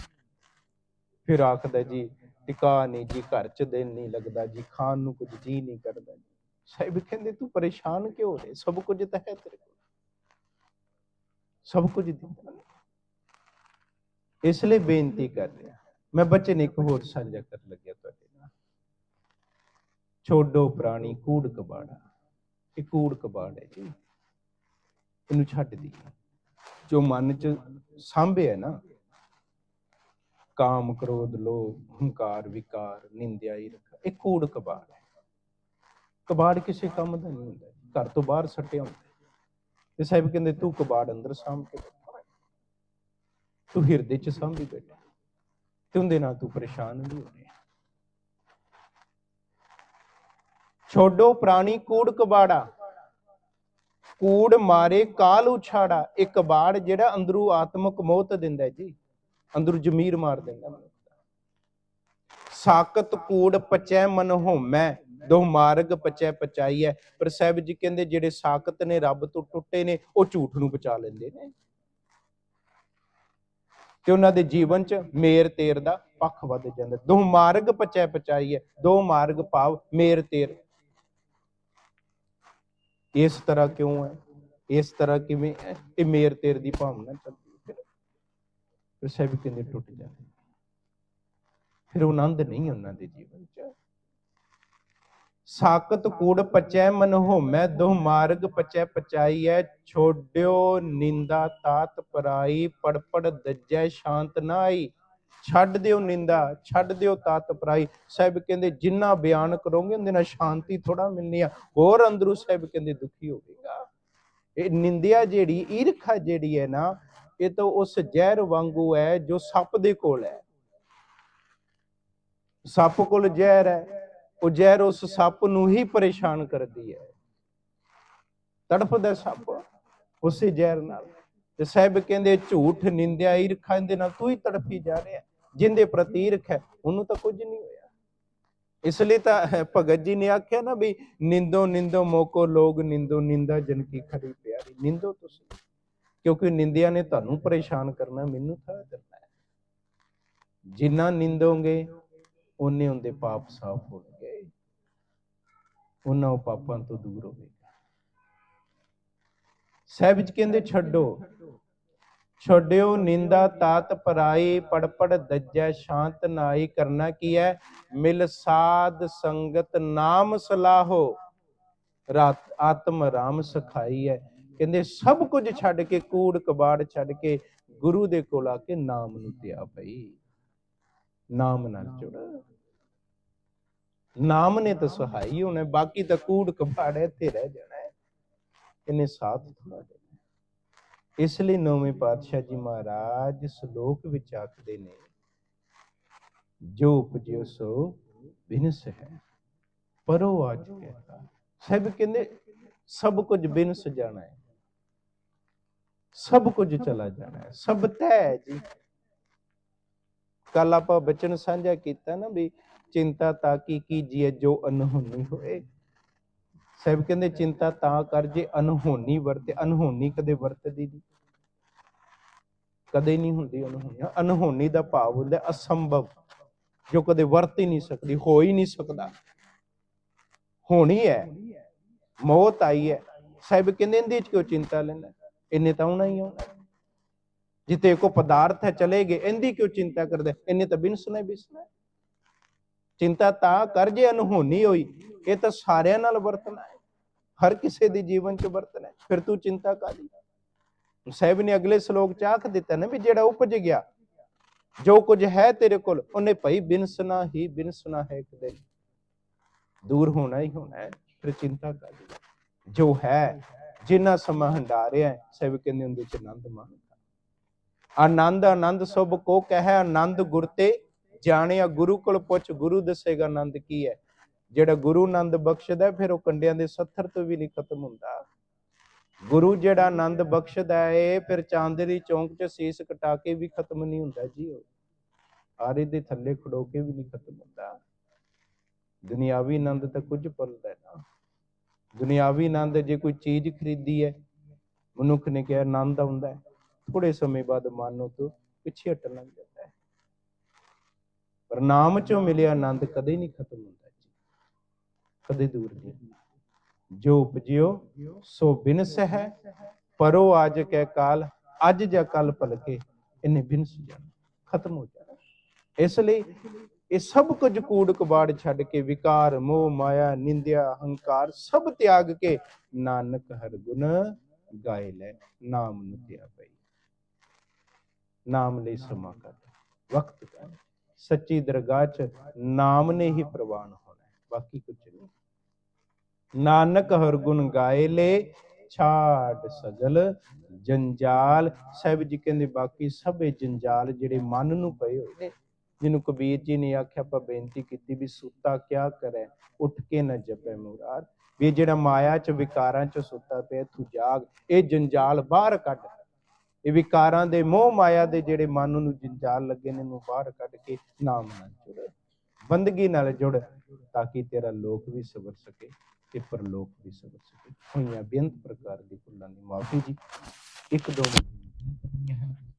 ਫਿਰ ਆਖਦਾ ਜੀ, ਟਿਕਾ ਨਹੀਂ ਜੀ, ਘਰ ਚ ਦਿਨ ਨਹੀਂ ਲੱਗਦਾ ਜੀ, ਖਾਣ ਨੂੰ ਕੁਝ ਜੀ ਨਹੀਂ ਕਰਦਾ ਜੀ। ਸਾਹਿਬ ਕਹਿੰਦੇ, ਤੂੰ ਪਰੇਸ਼ਾਨ ਕਿਉਂ ਰੇ ਸਭ ਕੁਝ ਤਾਂ ਹੈ ਤੇਰੇ ਕੋਲ। ਸਭ ਕੁਝ ਦਿੱਤਾ ਇਸ ਲਈ ਬੇਨਤੀ ਕਰ ਰਿਹਾ। ਮੈਂ ਬਚਨ ਇੱਕ ਹੋਰ ਸਾਂਝਾ ਕਰਨ ਲੱਗਿਆ ਤੁਹਾਡੇ ਨਾਲ। ਛੋਡੋ ਪ੍ਰਾਣੀ ਕੂੜ ਕਬਾੜਾ। ਇਹ ਕੂੜ ਕਬਾੜ ਹੈ ਜੀ। ਇਹਨੂੰ ਛੱਡ ਦੀ ਜੋ ਮਨ ਚ ਸਾਂਭਿਆ ਨਾ। ਕਾਮ, ਕ੍ਰੋਧ, ਲੋਭ, ਹੰਕਾਰ, ਵਿਕਾਰ, ਨਿੰਦਿਆ, ਈਰਖਾ, ਇਹ ਕੂੜ ਕਬਾੜ ਹੈ। ਕਬਾੜ ਕਿਸੇ ਕੰਮ ਦਾ ਨਹੀਂ ਹੁੰਦਾ ਘਰ ਤੋਂ ਬਾਹਰ ਸੱਟਿਆ ਹੁੰਦਾ ਤੇ ਸਾਹਿਬ ਕਹਿੰਦੇ, ਤੂੰ ਕਬਾੜ ਅੰਦਰ ਸਾਂਭ ਕੇ ਤੂੰ ਹਿਰਦੇ ਚ ਸਾਂਭੀ ਬੈਠਾ ਤੇ ਉਹਦੇ ਨਾਲ ਤੂੰ ਪਰੇਸ਼ਾਨ ਵੀ ਹੋ ਰਿਹਾ ਛੋਡੋ ਪ੍ਰਾਣੀ ਕੂੜ ਕਬਾੜਾ। ਕੂੜ ਮਾਰੇ ਕਾਲ ਉਛਾੜਾ। ਇਹ ਕਬਾੜ ਜਿਹੜਾ ਅੰਦਰੂ ਆਤਮਕ ਮੋਹਤ ਦਿੰਦਾ ਜੀ। ਅੰਦਰੂ ਜ਼ਮੀਰ ਮਾਰ ਦਿੰਦਾ ਸਾਕਤ ਕੂੜ ਪਚੈ ਮਨ ਹੋਮੈ ਦੋ ਮਾਰਗ ਪਚੈ ਪਚਾਈ ਹੈ ਪਰ ਸਾਹਿਬ ਜੀ ਕਹਿੰਦੇ ਜਿਹੜੇ ਸਾਕਤ ਨੇ ਰੱਬ ਤੋਂ ਟੁੱਟੇ ਨੇ, ਉਹ ਝੂਠ ਨੂੰ ਬਚਾ ਲੈਂਦੇ ਨੇ। ਤੇ ਉਹਨਾਂ ਦੇ ਜੀਵਨ 'ਚ ਮੇਰ ਤੇਰ ਦਾ ਪੱਖ ਵੱਧ ਜਾਂਦਾ। ਦੋ ਮਾਰਗ ਪਚੈ ਪਚਾਈ ਹੈ ਦੋ ਮਾਰਗ ਭਾਵ ਮੇਰ ਤੇਰ। ਇਸ ਤਰ੍ਹਾਂ ਕਿਉਂ ਹੈ? ਇਸ ਤਰ੍ਹਾਂ ਕਿਵੇਂ ਹੈ? ਇਹ ਮੇਰ ਤੇਰ ਦੀ ਭਾਵਨਾ ਚੱਲਦੀ ਫਿਰ। ਫਿਰ ਸਾਹਿਬ ਕਹਿੰਦੇ ਟੁੱਟ ਜਾਂਦੇ ਫਿਰ ਉਹ ਆਨੰਦ ਨਹੀਂ ਉਹਨਾਂ ਦੇ ਜੀਵਨ 'ਚ। ਸਾਕਤ ਕੂੜ ਪਚੈ ਮਨ ਹੋਮੈ ਦੋ ਮਾਰਗ ਪਚੈ ਪਚਾਈ ਹੈ ਛੋਡਿਓ ਨਿੰਦਾ ਤਾਤ ਪਰਾਈ, ਪੜਪੜ ਦੱਜੈ ਸ਼ਾਂਤ ਨਾਈ ਛੱਡ ਦਿਓ ਨਿੰਦਾ, ਛੱਡ ਦਿਓ ਤਾਤ ਪਰਾਈ। ਸਾਹਿਬ ਕਹਿੰਦੇ, ਜਿੰਨਾ ਬਿਆਨ ਕਰੋਗੇ, ਉਹਦੇ ਨਾਲ ਸ਼ਾਂਤੀ ਥੋੜਾ ਮਿਲਣੀ ਆ। ਹੋਰ ਅੰਦਰੂ ਸਾਹਿਬ ਕਹਿੰਦੇ, ਦੁਖੀ ਹੋਵੇਗਾ। ਇਹ ਨਿੰਦਿਆ ਜਿਹੜੀ, ਈਰਖਾ ਜਿਹੜੀ ਹੈ ਨਾ, ਇਹ ਤਾਂ ਉਸ ਜ਼ਹਿਰ ਵਾਂਗੂ ਹੈ ਜੋ ਸੱਪ ਦੇ ਕੋਲ ਹੈ। ਸੱਪ ਕੋਲ ਜ਼ਹਿਰ ਹੈ। ਉਹ ਜ਼ਹਿਰ ਉਸ ਸੱਪ ਨੂੰ ਹੀ ਪਰੇਸ਼ਾਨ ਕਰਦੀ ਹੈ। ਤੜਫਦਾ ਸੱਪ ਉਸੇ ਜ਼ਹਿਰ ਨਾਲ। ਤੇ ਸਾਹਿਬ ਕਹਿੰਦੇ, ਝੂਠ ਨਿੰਦਿਆ ਈਰਖਾ ਦੇ ਨਾਲ ਤੂੰ ਹੀ ਤੜਫੀ ਜਾ ਰਿਹਾ ਜਿੰਦੇ ਪ੍ਰਤੀ ਈਰਖ ਹੈ, ਉਹਨੂੰ ਤਾਂ ਕੁਝ ਨਹੀਂ ਹੋਇਆ। ਇਸ ਲਈ ਤਾਂ ਭਗਤ ਜੀ ਨੇ ਆਖਿਆ ਨਾ ਵੀ, ਨਿੰਦੋ ਨਿੰਦੋ, ਮੋਕੋ ਲੋਗ, ਨਿੰਦੋ, ਨਿੰਦਾ ਜਨ ਕੀ ਖਰੀ ਪਿਆਰੀ। ਨਿੰਦੋ ਤੁਸੀਂ। ਕਿਉਂਕਿ ਨਿੰਦਿਆ ਨੇ ਤੁਹਾਨੂੰ ਪਰੇਸ਼ਾਨ ਕਰਨਾ, ਮੈਨੂੰ ਥੋੜਾ ਕਰਨਾ ਹੈ। ਜਿੰਨਾ ਨਿੰਦੋਗੇ ਉਹਨੇ ਹੁੰਦੇ ਪਾਪ ਸਾਫ਼ ਹੋਣਗੇ। ਉਹਨਾਂ ਉਹ ਪਾਪਾਂ ਤੋਂ ਦੂਰ ਹੋਵੇਗਾ। ਸਾਹਿਬ ਜੀ ਕਹਿੰਦੇ ਛੱਡੋ। ਛੱਡਿਓ ਨਿੰਦਾ ਤਾਤ ਪਰਾਈ ਪੜਪੜ ਦੱਜੈ ਸ਼ਾਂਤ ਨਾਈ ਕਰਨਾ ਕੀ ਹੈ ਮਿਲ ਸਾਧ ਸੰਗਤ ਨਾਮ ਸਲਾਹੋ। ਰਾਤ ਆਤਮ ਰਾਮ ਸਖਾਈ ਹੈ ਕਹਿੰਦੇ ਸਭ ਕੁਝ ਛੱਡ ਕੇ ਕੂੜ ਕਬਾੜ ਛੱਡ ਕੇ ਗੁਰੂ ਦੇ ਕੋਲ ਆ ਕੇ ਨਾਮ ਨੂੰ ਧਿਆ ਪਈ ਨਾਮ ਨਾਲ ਜੁੜ। ਨਾਮ ਨੇ ਤਾਂ ਸਹਾਈ ਹੋਣਾ ਬਾਕੀ ਤਾਂ ਕੂੜ ਕਬਾੜ ਹੈ, ਇੱਥੇ ਰਹਿ ਜਾਣਾ ਇਹਨੇ ਸਾਥ ਥੋੜਾ ਦੇਣਾ ਇਸ ਲਈ ਨੌਵੇਂ ਪਾਤਸ਼ਾਹ ਜੀ ਮਹਾਰਾਜ ਸ਼ਲੋਕ ਵਿੱਚ ਆਖਦੇ ਨੇ, ਜੋ ਉਪਜਿਓ ਸੋ ਬਿਨਸ ਹੈ ਪਰੋ ਆਜ ਕਹਤਾ। ਸਭ ਕਹਿੰਦੇ, ਸਭ ਕੁਝ ਬਿਨਸ ਜਾਣਾ ਹੈ। ਸਭ ਕੁਝ ਚਲਾ ਜਾਣਾ ਹੈ। ਸਭ ਤੈ ਜੀ। ਕੱਲ ਆਪਾਂ ਬਚਨ ਸਾਂਝਾ ਕੀਤਾ ਨਾ ਵੀ ਚਿੰਤਾ ਤਾਂ ਕੀ ਕੀਜੀਏ ਜੋ ਅਨਹੋਨੀ ਹੋਏ। ਸਾਹਿਬ ਕਹਿੰਦੇ, ਚਿੰਤਾ ਤਾਂ ਕਰ ਜੇ ਅਨਹੋਨੀ ਵਰਤੇ ਅਨਹੋਨੀ ਕਦੇ ਵਰਤਦੀ ਨਹੀਂ ਕਦੇ ਨਹੀਂ ਹੁੰਦੀ ਅਨਹੋਨੀ। ਅਨਹੋਨੀ ਦਾ ਭਾਵ ਹੁੰਦਾ ਅਸੰਭਵ, ਜੋ ਕਦੇ ਵਰਤ ਹੀ ਨਹੀਂ ਸਕਦੀ, ਹੋ ਹੀ ਨਹੀਂ ਸਕਦਾ। ਹੋਣੀ ਹੈ, ਮੌਤ ਆਈ ਹੈ। ਸਾਹਿਬ ਕਹਿੰਦੇ, ਇਹਦੇ ਚ ਕਿਉਂ ਚਿੰਤਾ ਲੈਣਾ ਇਹਨੇ ਤਾਂ ਆਉਣਾ ਹੀ ਆਉਣਾ ਹੈ। ਜਿੱਤੇ ਕੋ ਪਦਾਰਥ ਹੈ, ਚਲੇ ਗਏ, ਇਹਦੀ ਕਿਉਂ ਚਿੰਤਾ ਕਰਦੇ? ਇਹਨੇ ਤਾਂ ਬਿਨਸਣਾ ਹੀ ਬਿਸਣਾ ਚਿੰਤਾ ਤਾਂ ਕਰ ਜੇ ਅਨਹੋਨੀ ਹੋਈ ਇਹ ਤਾਂ ਸਾਰਿਆਂ ਨਾਲ ਵਰਤਣਾ ਹੈ। ਹਰ ਕਿਸੇ ਦੇ ਜੀਵਨ 'ਚ ਵਰਤਣਾ ਹੈ। ਫਿਰ ਤੂੰ ਚਿੰਤਾ ਕਾਦੀ ਸਾਹਿਬ ਨੇ ਅਗਲੇ ਸ਼ਲੋਕ 'ਚ ਆਖ ਦਿੱਤਾ ਨਾ ਵੀ ਜਿਹੜਾ ਉਪਜ ਗਿਆ ਜੋ ਕੁਝ ਹੈ ਤੇਰੇ ਕੋਲ ਉਹਨੇ ਭਈ ਬਿਨਸਣਾ ਹੀ ਬਿਨਸਣਾ ਹੈ ਇੱਕ ਦਿਨ। ਦੂਰ ਹੋਣਾ ਹੀ ਹੋਣਾ ਹੈ ਫਿਰ ਚਿੰਤਾ ਕਾਦੀ ਜੋ ਹੈ ਜਿੰਨਾ ਸਮਾਂ ਹੰਡਾਰਿਆ ਹੈ, ਕਹਿੰਦੇ ਹੁੰਦੇ ਚ ਆਨੰਦ ਮਾਣਦਾ। ਆਨੰਦ ਆਨੰਦ ਸਭ ਕੋ ਕਹੈ ਆਨੰਦ ਗੁਰ ਤੇ ਜਾਣਿਆ ਗੁਰੂ ਕੋਲ ਪੁੱਛ, ਗੁਰੂ ਦੱਸੇਗਾ ਆਨੰਦ ਕੀ ਹੈ? ਜਿਹੜਾ ਗੁਰੂ ਆਨੰਦ ਬਖਸ਼ਦਾ ਫਿਰ ਉਹ ਕੰਡਿਆਂ ਦੇ ਸੱਥਰ ਤੋਂ ਵੀ ਨਹੀਂ ਖਤਮ ਹੁੰਦਾ। ਗੁਰੂ ਜਿਹੜਾ ਆਨੰਦ ਬਖਸ਼ਦਾ ਹੈ ਫਿਰ ਚਾਂਦਨੀ ਚੌਂਕ 'ਚ ਸੀਸ ਕਟਾ ਕੇ ਵੀ ਖਤਮ ਨਹੀਂ ਹੁੰਦਾ ਜੀ ਉਹ। ਆਰੇ ਦੇ ਥੱਲੇ ਖੜੋ ਕੇ ਵੀ ਨਹੀਂ ਖਤਮ ਹੁੰਦਾ। ਦੁਨਿਆਵੀ ਆਨੰਦ ਤਾਂ ਕੁਝ ਪਲਦਾ ਹੈ ਨਾ। ਦੁਨਿਆਵੀ ਆਨੰਦ ਜੇ ਕੋਈ ਚੀਜ਼ ਖਰੀਦੀ ਹੈ, ਮਨੁੱਖ ਨੇ ਕਿਹਾ ਆਨੰਦ ਆਉਂਦਾ ਥੋੜੇ ਸਮੇਂ ਬਾਅਦ ਮਨ ਨੂੰ ਤੋਂ ਪਿੱਛੇ ਹਟਣ ਲੱਗ ਜਾਂਦਾ। ਪਰ ਨਾਮ ਚੋਂ ਮਿਲਿਆ ਆਨੰਦ ਕਦੇ ਨਹੀਂ ਖਤਮ ਹੁੰਦਾ ਜੀ। ਕਦੇ ਦੂਰ ਨਹੀਂ। ਜੋ ਉਪਜਿਓ, ਸੋ ਬਿਨਸ ਹੈ ਪਰੋ ਆਜ ਕੈ ਕਾਲ, ਅੱਜ ਜਾਂ ਕੱਲ ਪਲਕੇ ਇਹਨੇ ਬਿਨਸ ਜਾਣਾ ਖਤਮ ਹੋ ਜਾਣਾ। ਇਸ ਲਈ ਇਹ ਸਭ ਕੁਝ ਕੂੜ ਕਬਾੜ ਛੱਡ ਕੇ ਵਿਕਾਰ, ਮੋਹ, ਮਾਇਆ, ਨਿੰਦਿਆ ਹੰਕਾਰ ਸਭ ਤਿਆਗ ਕੇ ਨਾਨਕ ਹਰ ਗੁਣ ਗਾਏ ਲੈ, ਨਾਮ ਨੂੰ ਧਿਆ ਪਈ ਨਾਮ ਲਈ ਸਮਾ ਕਰ ਵਕਤ ਕਰ ਸੱਚੀ ਦਰਗਾਹ 'ਚ ਨਾਮ ਨੇ ਹੀ ਪ੍ਰਵਾਨ ਹੋਣਾ ਬਾਕੀ ਕੁਝ ਨਹੀਂ। ਨਾਨਕ ਹਰ ਗੁਣ ਗਾਏ ਲੈ, ਛਾੜ ਸਗਲ ਜੰਜਾਲ। ਸਾਹਿਬ ਜੀ ਕਹਿੰਦੇ ਬਾਕੀ ਸਭੇ ਜੰਜਾਲ ਜਿਹੜੇ ਮਨ ਨੂੰ ਪਏ ਹੋਏ ਨੇ, ਜਿਹਨੂੰ ਕਬੀਰ ਜੀ ਨੇ ਆਖਿਆ, ਆਪਾਂ ਬੇਨਤੀ ਕੀਤੀ ਵੀ ਸੁੱਤਾ ਕਿਆ ਕਰੇ, ਉੱਠ ਕੇ ਨਾ ਜਪੇ ਮੁਰਾਦ ਵੀ ਜਿਹੜਾ ਮਾਇਆ ਚ ਵਿਕਾਰਾਂ ਚ ਸੁੱਤਾ ਪਿਆ, ਤੂੰ ਜਾਗ, ਇਹ ਜੰਜਾਲ ਬਾਹਰ ਕੱਢ। ਇਹ ਵਿਕਾਰਾਂ ਦੇ ਮੋਹ ਮਾਇਆ ਦੇ ਜਿਹੜੇ ਮਨ ਨੂੰ ਜੰਜਾਲ ਲੱਗੇ ਨੇ, ਇਹਨੂੰ ਬਾਹਰ ਕੱਢ ਕੇ ਨਾਮ ਨਾਲ ਜੁੜ, ਬੰਦਗੀ ਨਾਲ ਜੁੜ, ਤਾਂ ਕਿ ਤੇਰਾ ਲੋਕ ਵੀ ਸਬਰ ਸਕੇ ਤੇ ਪਰਲੋਕ ਵੀ ਸਬਰ ਸਕੇ। ਹੋਈਆਂ ਬੇਅੰਤ ਪ੍ਰਕਾਰ ਦੀ ਭੁੱਲਾਂ ਦੀ ਮਾਫੀ ਜੀ। ਇੱਕ ਦੋ ਮਿੰਟ।